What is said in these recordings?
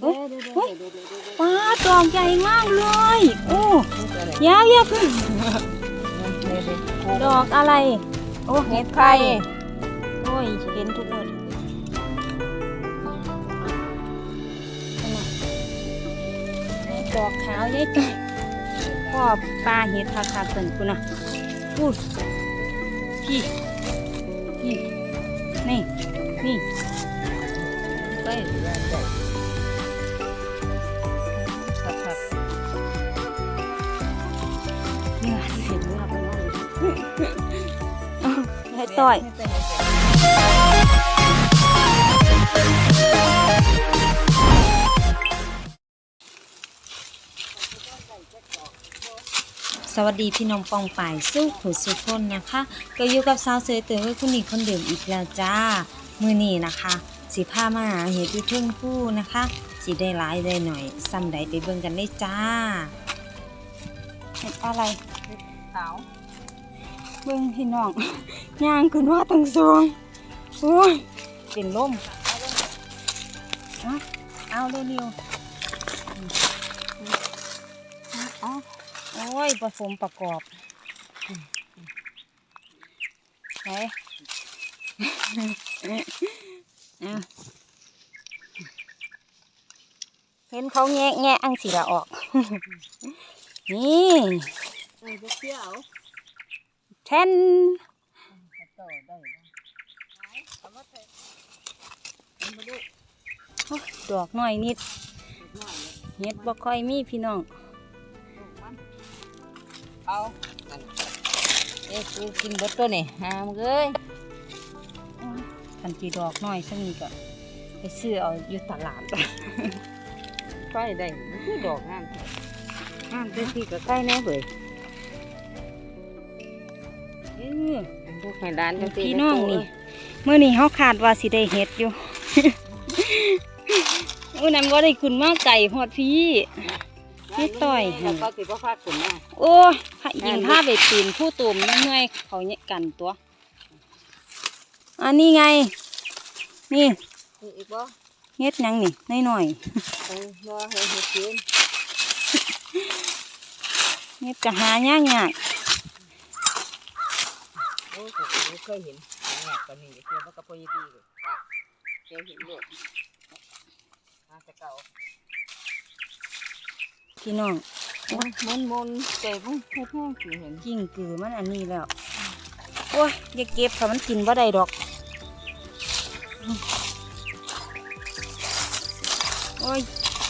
เฮ้ยเฮ้ยป้าดอกใหญ่มากเลย โอ้ยาวยาวขึ้นดอกอะไร โอ้เห็ดไข่โอ้ยเห็นทุกคนดอกขาวใหญ่ตัวพ่อปลาเห็ดคาคาเกินคุณนะพูดพี่พี่ นี่ นี่ไป ให้ต่อยสวัสดีพี่น้องปองป่ายสู้ขุดสุคนนะคะ ก็อยู่กับสาวเสยเตยไว้คนนี้คนเดิมอีกแล้วจ้า มือนี้นะคะ สีผ้ามาหาเห็ดอยู่เทิงผู้นะคะ สีได้หลายได้หน่อยซ้ำใดไปเบิ่งกันเลยจ้า เห็ดอะไรขาว เบิ่งพี่น้องย่างขึ้นว่าตั้งสวงโอ้ยเป็นลมเอาเร็วๆอืมเอาโอ้ยผสมประกอบไหนเอาเห็นเขาแงะแงะอังสีละออก นี่ไอ้พวเชี่ยว ทนต่อได้เอามาใส่โอ้ยดอกหน่อยนิดหน่อยเฮ็ดบ่ค่อยมีพี่น้อง เอาเอ้กูกินเบิดตัวนี่หามเอ้ยคันจีดอกน้อยซึ่งนี้ก็ไปซื้อเอาอยู่ตลาดไปได้คือดอกงามงามได้ที่ก็ใกล้แน่เว้ย เออพวกแม่ด้านจังซี่พี่น้องนี่เมื่อนี้เฮาขาดว่าสิได้เฮ็ดอยู่มื้อนั้นบ่ได้ขึ้นมาไก่ฮอดพี่นี่ต่อยแล้วก็สิบ่พาขึ้นมาโอ้ยพายิงพาไปปีนผู้ตุ่มเมื่อยเขาเนี่ยกันตัว อันนี้ไง นี่นี่อีกบ่เฮ็ดหยังนี่น้อยเออบ่ให้เฮ็ดกินๆเฮ็ดก็หายากยาก โอ้ยผมไม่เคยเห็นหนักกว่านี้เทียบกับพ่อยี่ตีเลยว่าเคยเห็นเลยมาแต่เก่าพี่น้องมันมันใจมันแค่แค่สิเห็นกิ่งกือมันอันนี้แล้วโอ้ยอย่าเก็บค่ะมันกินบ่ได้ดอกโอ้ย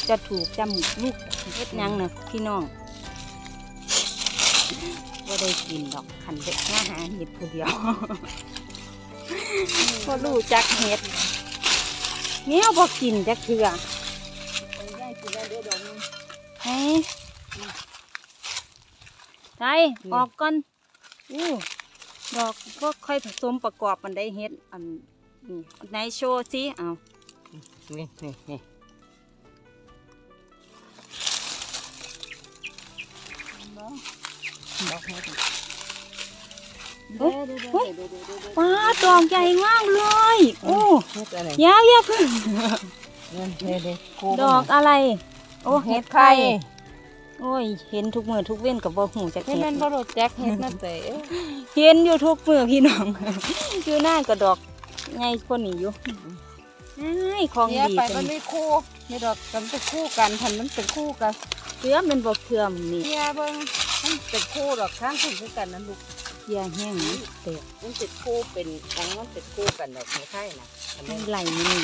จะถูกจมูกลูกเฮ็ดหยังนะพี่น้องบ่ ได้กินดอกขันเด็กมาหาเห็ดผู้เดียวพอรู้จักเห็ดเนี่ยบ่กินจักเทื่อไปได้กินแล้วเดี๋ยวดอกนึงเฮ้ยไปออกก่อนอู้ดอกก็ค่อยผสมประกอบมันได้เฮ็ดอันนี้ไหนโชว์สิเอานี่นี่นี่ดอกเห็ ดเฮ้ยเฮ้ยป้าดอกใหญ่มากเลย โอ้เห็ดอะไรยาวยาวขึ้นเงินเห็ดเลยดอกอะไร โอ้เห็เห็ดดไข่ไข่โอ้ย เห็นทุกมือทุกเว้นกับบ่หูจักเห็ดเห็นั่ดนบ่รู้จักเห็ดนั่นแต่เอ้ยเห็นอยู่ทุกมือพี่น้องอยู่หน้าก็ดอกใหญ่คนนี้อยู่ไอ้ยของเนี่ยดีไปจัมันงไม่คู่นี่ดอกมันเป็นคู่กันทันมันเป็นคู่กันเพื่อมันบ่เพื่อมนี่เนี่ยเบิ่ง มันเป็นคู่ดอกข้างคู่กันนั่นลูกเพียแห้งนี่เตะมันเป็นคู่เป็นอังมันเป็นคู่กันดอกไม่ใช่นะอันให้นี้ไหลนี่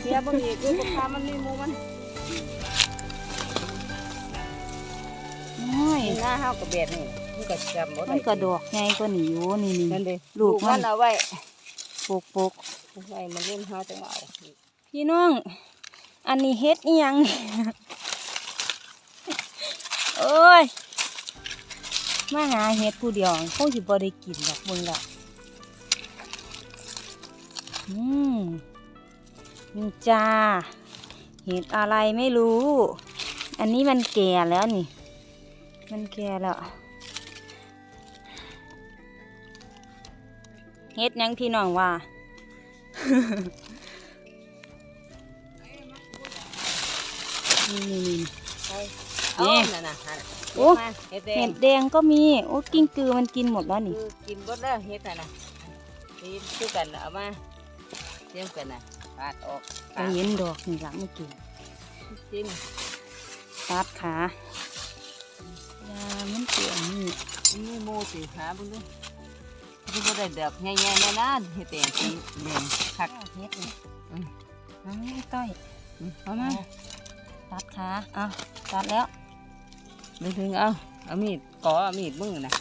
เสียบางทีคือลูกค้ามันมีหมูมัน ยหน้าเฮากับเบ็ดนี่มันก็จำบ่ได้มันกระดอกใหญ่กว่านี้อยู่นี่นี่นั่นเด้ลูกมันเอาไว้ปลูกปลูกไว้มันเล่นเฮาจังเอาพี่น้อง อันนี้เฮ็ดอีหยังนี่โอ้ยมาหาเฮ็ดผู้เดียวคงสิบ่ได้กินดอกเบิ่งละอืมนี่จ้าเห็ดอะไรไม่รู้ อันนี้มันแก่แล้วนี่ มันแก่แล้วเฮ็ดหยังพี่น้องว่า นี่นี่นี่ไปนี่เอานั่นน่ะหั่นโอ้เฮ็ดมาเฮ็ดแดเห็งดแดงก็มี โอ้กิ้งกือมันกินหมดแล้วนี่คือกินบดแล้วเฮ็ดน่ะนะนี่คือกันน่ะเอามาเตรียมกันน่ะปาดออกก็เห็นดอกนี่ละเมื่อกี้จิ้มตัดขายา มันเปลี่ยนนี่นี่โมสิหาเบิ่งดูที่บ่ได้ดอกใหญ่ๆแน่นานเฮ็ดแดงสีแดงคักเฮ็ดนี่อืมเอาไม่ต้อยอืมเอามาตัดขาเอาตัดแล้วดึงถึงเอาเอามีดก่อเอามีดมือน่ะ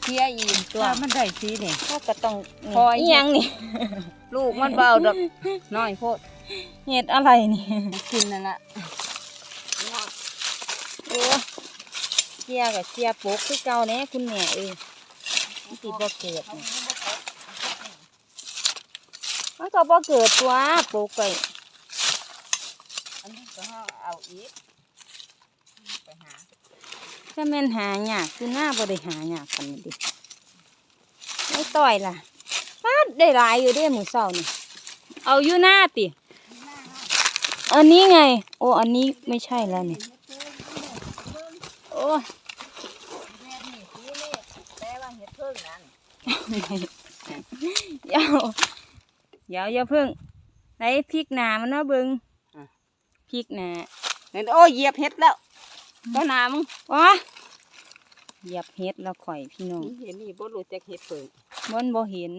เคี่ยอีกตัวมันได้สีนี่เขาก็ต้องนี่คอยอีหยังนี่ ลูกมันเบาดอกน้อยโพดเห็ดอะไรนี่กินนั่นล่ะ โอ้ เสียกับเสียโปกคือเก่าแน่คุณแม่เอ้ยมันสิบ่เกิดมันก็บ่เกิดตัวปลูกไปอันนี้ก็เอาอีกไปหาถ้าแม่นหายากคือหน้าบ่ได้หายากปานนี้ดิไม่ต่อยล่ะปาได้หลายอยู่เด้หมื้อเช้านี่เอาอยู่หน้าติอันนี้ไง โอ้อันนี้ไม่ใช่แล้วเนี่ย โอ้ยแม่นี่สีนี่แต่ว่าเฮ็ดเพิ่งนั่นเดี๋ยวเดี๋ยวอย่าเพิ่งไหนพริกหนามันเนาะเบิงพริกหนานี่โอ้ยเหยียบเฮ็ดแล้วก็นามึงว้าเหยียบเฮ็ดแล้วข่อยพี่น้อง เห็นนี่บ่รู้จักเฮ็ดเพิ่งบนบ่เห็น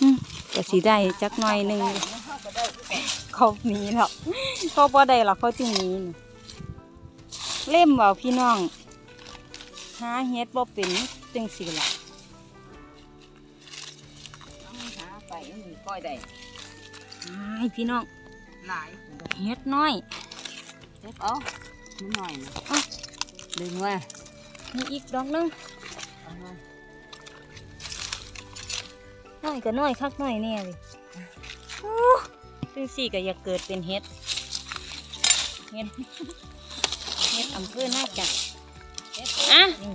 อืมก็สิได้จักหน่อยหนึงเฮาก็ได้เขาหนีแล้วเขาบ่ได้หรอกเขาจึงหนีน่ะ เล่มเบาพี่น้อง หาเฮ็ดบ่เป็นจังสิล่ะเอามาหาไปนี่ก้อยได้อ้ายพี่น้องหลายเฮ็ดน้อยเฮ็ดเอานิดหน่อยนะเอ้าดึงมามีอีกดอกหนึงเอามาน้อยก็น้อยคักน้อยแน่เลยโอ้จังสี่ก็อยากเกิดเป็นเฮ็ดเฮ็ดเฮ็ด อำเภอน่าจักเฮ็ดอะนี่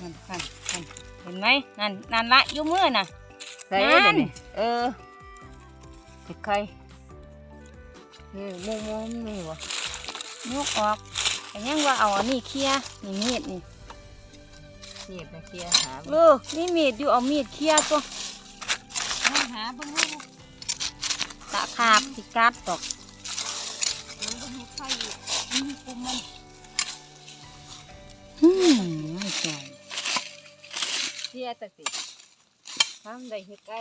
นั่นนั่นนั่นเห็นไหมนั่นนั่นละอยู่มือน่ะใส่นั่เดี๋ยนวนี้เออเฮ็ดไข่นี่หมูหมูนี่บ่ยกออกแต่ยังว่าเอาอันนี้เคลียร์นี่มีดนี่เฮ็ดนะเคี่ยหาเออนี่มีดอยู่เอามีดเคลียร์ตัวหาเบิ่งลูกตะขาบสิกัดตอกมันบ่เฮ็ดไข่อีกนี่กุ มันอืมไม่ใช่เคี่ยตะสิทำได้เฮ็ดไก่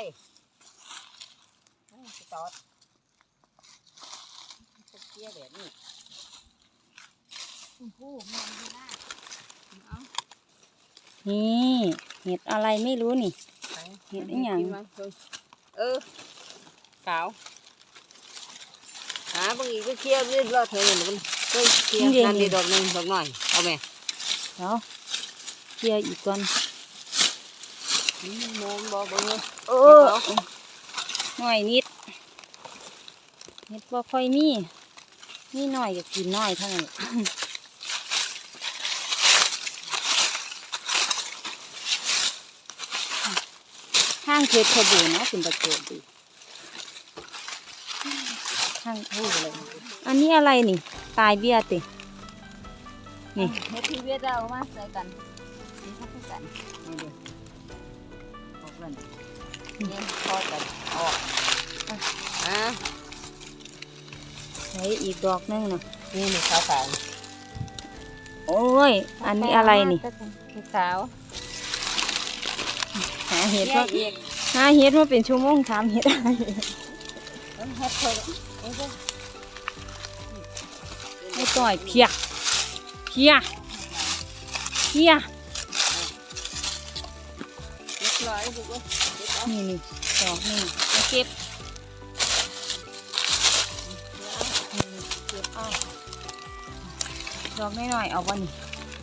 เอาสิตอดเคี่ยแบบนี้โอ้โหมันดีนะเอานี่เห็ดอะไรไม่รู้นี่ เห็ดอีหยังเออขาวหาบางอีก็เคี่ยวเรื่อยรอดเธอเนี่ยมัน เคี่ยวนั่นดีดอกหนึ่งดอกหน่อย เอาไหมเดี๋ยวเคลียร์อีกก่อนอืมมองบอกเบิ่งเลยเออหน่อยนิดเห็ดบ่ค่อยมีนี่หน่อยก็กินน้อยเท่านั้นแหละข้างเพชรบูรณ์เนาะเป็นประโยชน์ดีข้างทูเลยอันนี้อะไรนี่ ตายเบี้ยติ นี่ เฮ็ดที่เวียดเอามาใส่กันนี่ทับกันนี่เด้อออกกันนี่ทอดกันออกอะใช้อีกดอกหนึงนะนี่นี่ขาวขาวโอ้ย อันนี้อะไรนี่ขาวหาเห็ดเฮ็ว่าดอีกหาเห็ดมาเป็นชั่วโมงถามเห็ดอะไรเฮ็ดเพิ่นเฮ็ด ไม่ต่อยเพียเพียเพียเรียบร้อยลูกเอ้ยเฮ็ดเอานี่นี่ดอกนี่มาเก็บเก็บเอาดอกน้อยๆเอาบ่นี่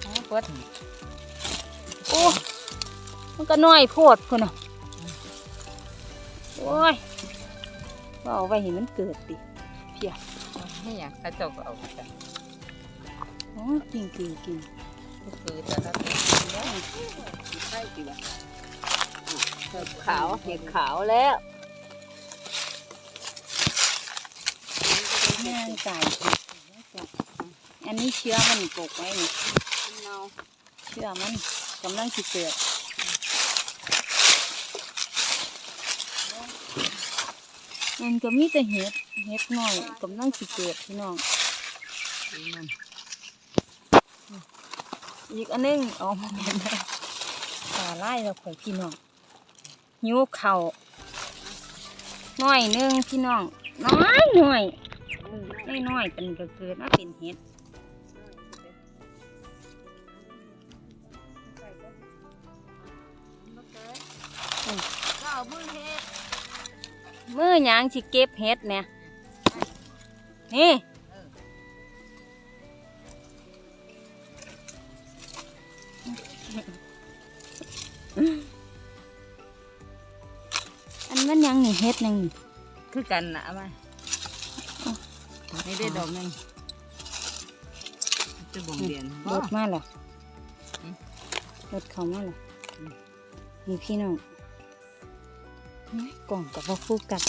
เอาเปิดโอ้มันก็น้อยโพดคนน่ะโอ้ยว่าเอาไว้เห็นมันเกิดดิเพียไม่อยากกระจกเอากัน โอ้กินกินกินก็คือแต่ละตัวเนี่ยใช่จริงเห็ดขาวเห็ดขาวแล้วงานไก่อันนี้เชื้อมันปลูกไว้นี่เนาเชื้อมันกำลังสิเกิดมันก็มีแต่เห็ดเห็ดน้อยกำลังสิเกิดพี่น้องมัน อีกอันหนึงเอ๋อมาเป็นได้ตาไล่เราข่อยพี่น้องหิวเข่าน้อยหนึงพี่น้องน้อยน่อยน้อยน้อยเป็นก็เกิดมาเป็นเห็ดมือเห็ดมือหยางสิเก็บเห็ดเนี่ยนี่ มันหยังนี่เห็ดหยังนี่คือกันนะเอามาไม่ได้ดอกหนึงจะบ่งเรียนรถมาเหรออืมรถเขามาเหรออืมนี่พี่น้องเฮ้ยกล่องกับว่าคู่กัด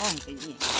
อ้อนไปอีกไม่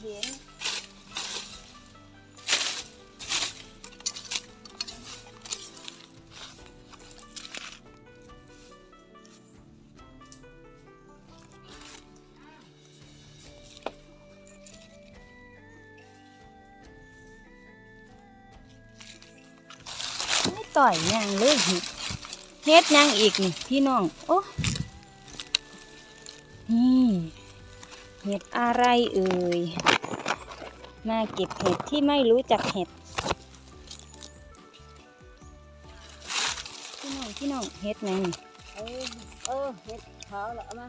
เห็นไม่ต่อยยังเลยเห็ดเฮ็ดยังอีกนี่พี่น้อง โอ้ เห็ดอะไรเอ่ย มาเก็บเห็ดที่ไม่รู้จักเห็ด พี่น้องพี่น้องเห็ดไหนนี่เออเออเห็ดขาวแล้วเอามา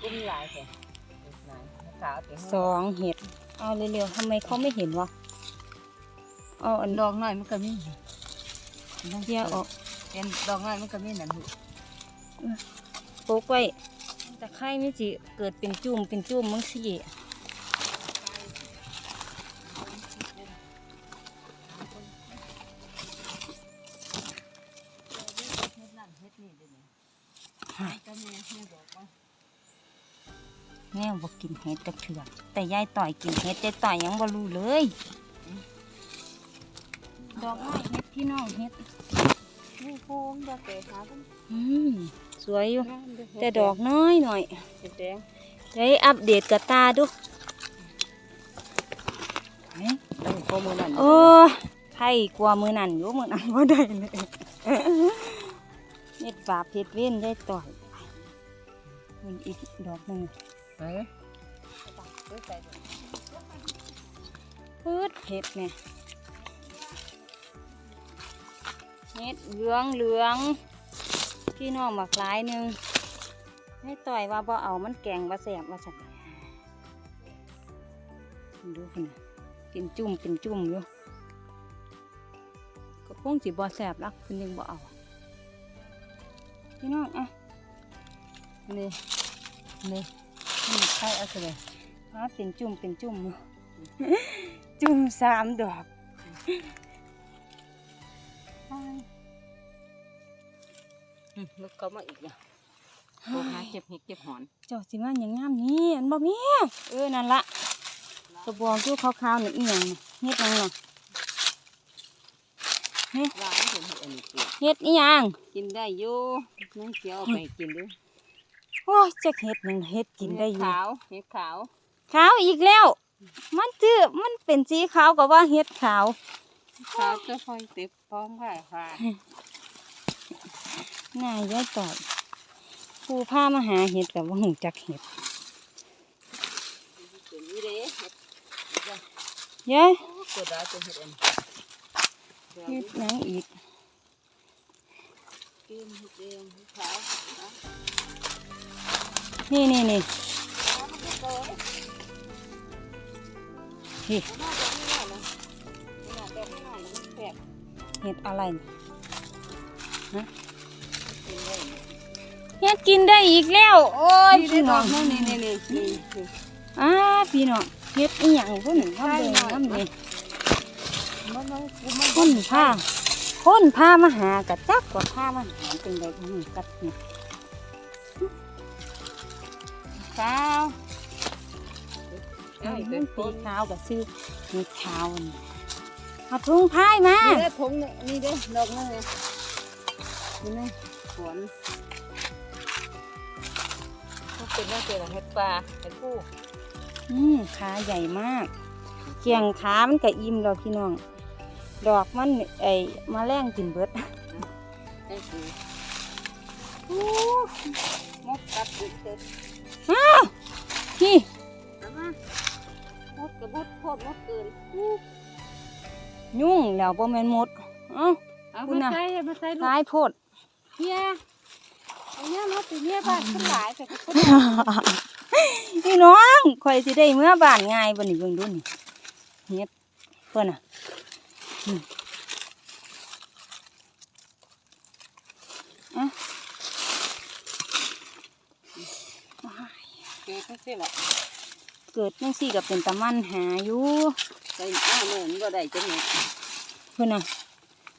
กุ้มหลายแค่เห็ดหลายขาวแต่สองเห็ด เอาเร็วๆทำไมเขาไม่เห็นวะเอาอันดอกน้อยมันก็มีเดียวออกเป็นดอกน้อยมันก็มีนั่นหู โป๊กไว้ตะไคร้ไม่สิเกิดเป็นจุ่มเป็นจุ่มมั้งสิเฮ็ดนั่นเฮ็ดนี่เดี๋ยวนี้ก็แม่แม่บอกว่าแม่บอกกินเห็ดตะเถื่อแต่ยายต่อยกินเห็ดแต่ต่อยยังบ่รู้เลย ดอกไม้เห็ดพี่น้องเห็ด นี่โคมดอกแก่ขาเป็นอืมสวยอยู่ งามเแต่ดอกน้อยหน่อยเห็ดแดงได้อัปเดตกับตาดูตั้งข้อมือนั่นโอ้ไข่กลัวมือนั่นอยู่มือนั่นว่าได้เลยเม็ดบาปเพชรเว้นได้ต่อยมันอีกดอกหนึ่งเฮ้ยเฮ้ยใส่พืดเห็ดเนี่ย เห็ดเหลืองเหลืองพี่น้องมักหลายหนึ่งให้ต่อยว่าบ่เอามันแกงว่าแสบว่าสันดูคนน่ะเป็นจุ่มเป็นจุ่มอยู่ก็คงสิบ่แสบลักคุณยังบ่เอาพี่น้องอะนี่นี่นี่ใช่เอาเลยว่าเป็นจุ่มเป็นจุ่มอยู่จุ่มสามดอก ลูกเขามาอีกอะโคหาเจ็บเห็ดเจ็บหอนเจ้าสิมาอย่างงามนี่อันบ่มีเออนั่นละกระบอกอยู่ขาวๆนี่อีหยังน่ะเฮ็ดหยังน่ะหลายเเป็นเห็ดอันนี้เกลือเฮ็ดอีหยังกินได้อยู่นั่งเคี้ยวเอาไปกินดูโอ้ยจักเฮ็ดหยังเฮ็ดกินได้อยู่ขาวเห็ดขาวขาวอีกแล้ว มันจื้อมันเป็นสีขาวก็ว่าเฮ็ดขาว ขาวก็ค่อยเต็บพร้อมค่ะค่ะน่ายายต่อยผู้พามาหาเห็ดกับว่าหูจักเห็ดเป็นนี่เด้เห็ดยายตัวดาวตัวเห็ดอันเห็ดหยังอีกกินเห็ดแดงเห็ดขาวนะนี่นี่นี่เอามันก็โตเอ้ยนี่น่าจะไม่ได้น เห็ดอะไรนี่กินได้เห็ดกินได้อีกแล้ว โอ้ยนี่พี่ได้ดน้ออกงนี่นี่นี่นี่นี่อ้าพี่น้องเห็ดอีหยังพุ่นทำเบิ่งน้ำเลยมันมันมันคนพาคนพามาหากะจักกว่าพามาหาเป็นไดกันนี่กัดนี่ขาวเอ้ยมันสีขาวกับซื้อเห็ดขาวนี่ เอาถุงพายมานี่เด้อผงนี่นี่เด้อดอกนั่นเลยนี่นะสวนก็เป็นว่าเจอเห็ดปลาเห็ดผู้อืมขาใหญ่มากเกียงขามันก็อิ่มแล้วพี่น้อง ดอกมันไอ้มาแรงกินเบิดไอ้คือโอ้มดกัดติดเต็มอ้าวพี่ ยุ่งแล้วบ่แม่นหมดเอ้าเอาคุณมาน่ะใส่มาใส่ลูหลายโพดเฮียเอาเนี่ยมดตัวเนี้ยบ้านขึ้นหลายแต่ก็คนพี่น้องข่อยสิได้เมื่อบ้านง่ายบ่นี่เบิ่งดูนี่เฮ็ดเพิ่นน่ะอืมอะเกิดไม่ใช่หรอกเกิดจังซี่ก็เป็นตะมันหาอยู่ ใส่อ้าเหมือนก็ได้จังไงเพิ่นน่ะ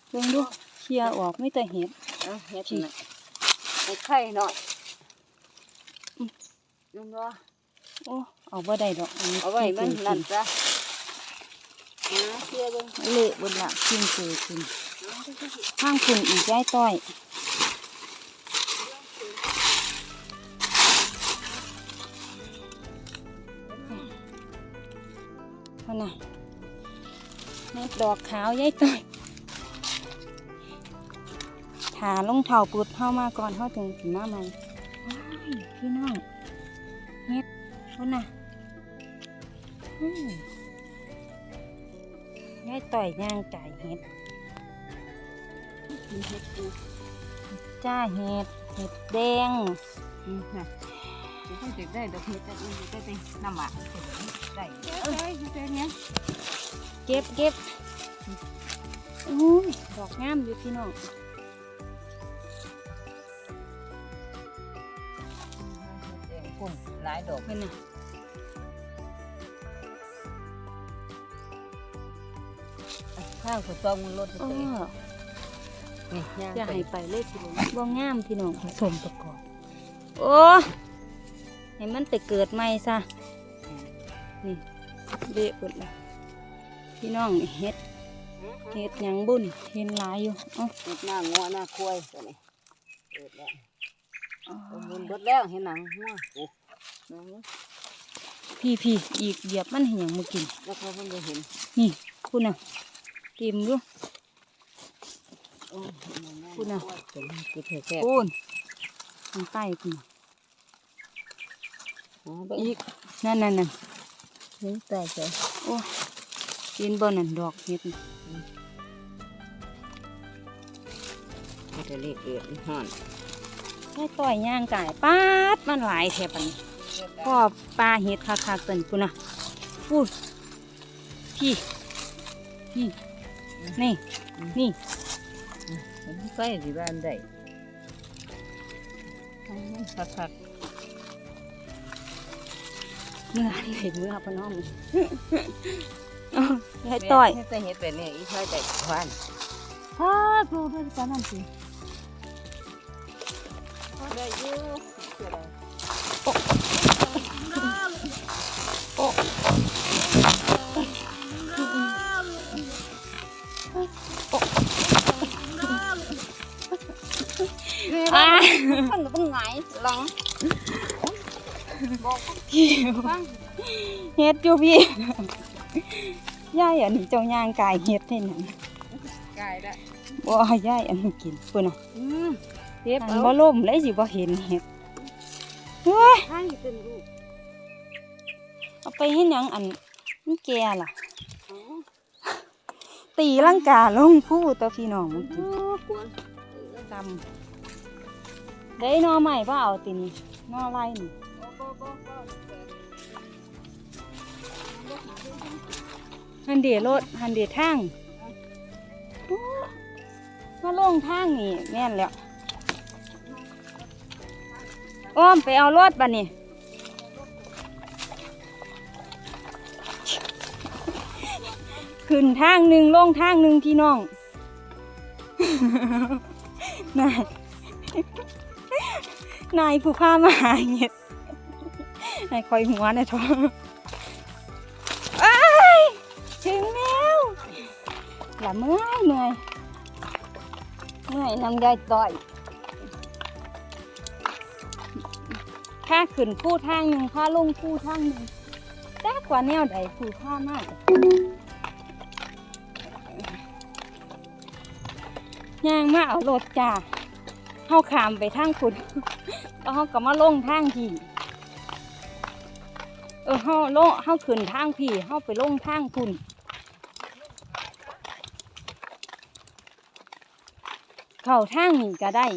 เบิ่งดูเคลียร์ออกไม่แต่เห็ดเอาเฮ็ดน่ะไอ้ไข่หน่อยนุ่มบ่โอ้เอาบ่ได้ดอกนนี้เอาไว้มันนั่นจ้ะหาเชื่อเบิ่งเละเบนละกินเจอกินข้างคุณอีกย้ายต้อยนั่นน่ะเม็ ดดอกขาวย้ายต้อยขาลงเท้าปุดเข้ามาก่อนเข้าถึงถึงมาใหม่ว้ายพี่น้องเฮ็ดพุ่นน่ะอืมยายต่อยย่างจ่ายเห็ดกินเฮ็ดกูจ้าเห็ดเห็ดแดงอืมค่ะเดี๋ยวต้องเก็บได้ดอกเฮ็ดแต่อื่นได้เป็นน้ำหมากได้เอ้ยเฮ็ดเนี้ยเก็บเก็บ อู้ยดอกงามอยู่พี่น้องปุ่มหลายดอกเพิ่นน่ะข้าวก็ต้องมันลดอ้อนี่ย่างจะไปให้ไปเลยสิลูกบ่งามพี่น้องผสมประกอบ โอ้ให้มันไปเกิดใหม่ซะ นี่เละเบิดละพี่น้องนี่เห็ด เห็ดหยังบุ่นเห็นหลายอยู่เอ้าเฮ็ดหน้างัวหน้าควายตัวนี้เปิดแล้วมันเบิดแล้วเห็นหนังงัวโอ้หนังพี่พี่อีกเหยียบมันให้หยังมากินแล้วเขาเพิ่งได้เห็นนี่คุณน่ะเต็มอยู่โอ้หนังคุณน่ะเป็นกูเถอะแค่ปูนทางใต้คุณน่ะอ๋อไปอีกนั่นนั่นนั่นเห็นแต่ใจโอ้ เห็นบ่นั่นดอกเห็ดน่ะก็จะเล็กเอือดห่อนแค่ต่อยย่างกายปาดมันหลายแถบอันนี้พ่อปลาเห็ดคักๆเต็นคุณน่ะพูดพี่นี่นี่นี่มันไปที่บ้านได้มันคักเมื่ออันไหนเมื่อพะน้อง เฮ็ดต่อยเฮ็ดแต่เฮ็ดแบบนี้อีช่อยแต่ควันฮ่าปลูกด้วยกันนั่นสิได้อยู่โอ้โอ้มันบ่ง่ายหลังบ่เฮ็ดอยู่พี่ ยายอันนี้เจ้าย่างกายเฮ็ดให้หนังกายได้บ่ให้ยายอันนี้กินพุ่นน่ะอืมเจ็บอันเอาบ่ล่มเลยสิบ่เห็นเฮ็ดเฮ้ยให้เป็นลูกเอาไปเฮ็ดหยังอันมันแก่ล่ะเอาตีลังกาลงผู้ตัวพี่น้องมึงกินโอ้กวนจำได้หนอใหม่บ่เอาตินี่หนอไรนี่ หันเดียรถหันเดียทางโอ้มาลงทางนี่แม่นแล้วอ้อมไปเอารถบัดนี้ขึ้นทางหนึ่งลงทางหนึ่งพี่น้องนายนายผู้พามาหาเห็ดนายคอยหัวนะท้อง ละเมื่อยเมื่อยเมื่อยน้ำยายต่อยถ้าขึ้นผู้ทางหนึ่งถ้าลงผู้ทางหนึ่งแต่กว่าแนวใดผู้ามากย่างมาเอารถจ้าเฮาขามไปทางคุณแล้วเฮาก็มาลงทางพี่เออเฮาลงเฮาขึ้นทางพี่เฮาไปลงทางคุณ เข้าทางนี้ก็ได้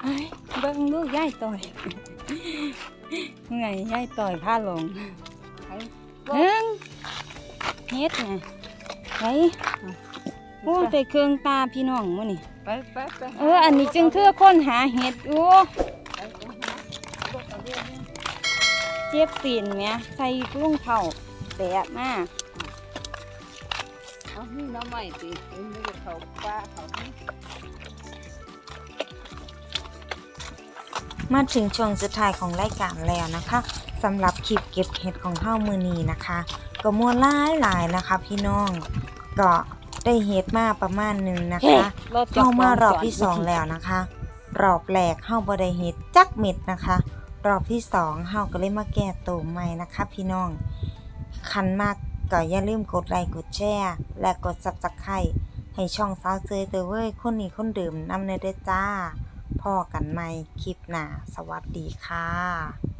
ไอ้เบิ่งลูกยายต่อยไงยายต่อยผ้าลงไปหนึ่งเฮ็ดไงไอ้โอ้แต่เครื่องตาพี่น้องมื้อนี่ ไปไปไปเออ อันนี้จึงคือค้นหาเห็ดโอ้ เจ็บตีนแหมใส่ลุงเท่าแตกมาเอานี่น้ำใหม่สิเอ็งไม่ได้เขาป้าเขานี่มาถึงช่วงสุดท้ายของรายการแล้วนะคะสำหรับคลิปเก็บเห็ดของเฮามือนี้นะคะ ก็มวนหลายหลายๆนะคะ พี่น้องก็ได้เห็ดมาประมาณหนึ่งนะคะเข้ามารอบที่สองแล้วนะคะ รอบแรกเฮาบ่ได้เห็ดจักเม็ดนะคะ รอบที่สองเฮาก็เลยมาแก้ตัวใหม่นะคะพี่น้อง คันมากก็อย่าลืมกดไลค์กดแชร์และกดซับสไครต์ให้ช่องสาวเจยเตอเว้ยคนนี้คนเดิมนำเนยเด้อจ้าพ่อกันใหม่คลิปหน้าสวัสดีค่ะ